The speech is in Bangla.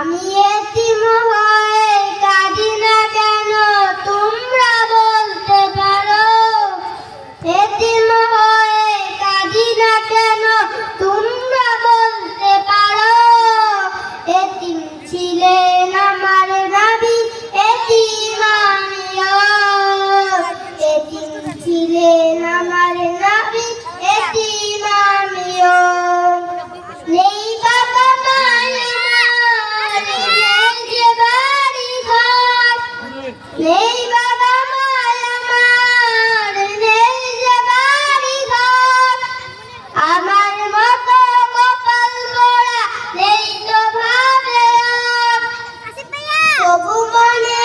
আমি নেই বাবা আমার নেই যে বাড়ি ঘর। আমার মতো কপাল মোড়া নেই তো ভাবে তবু মনে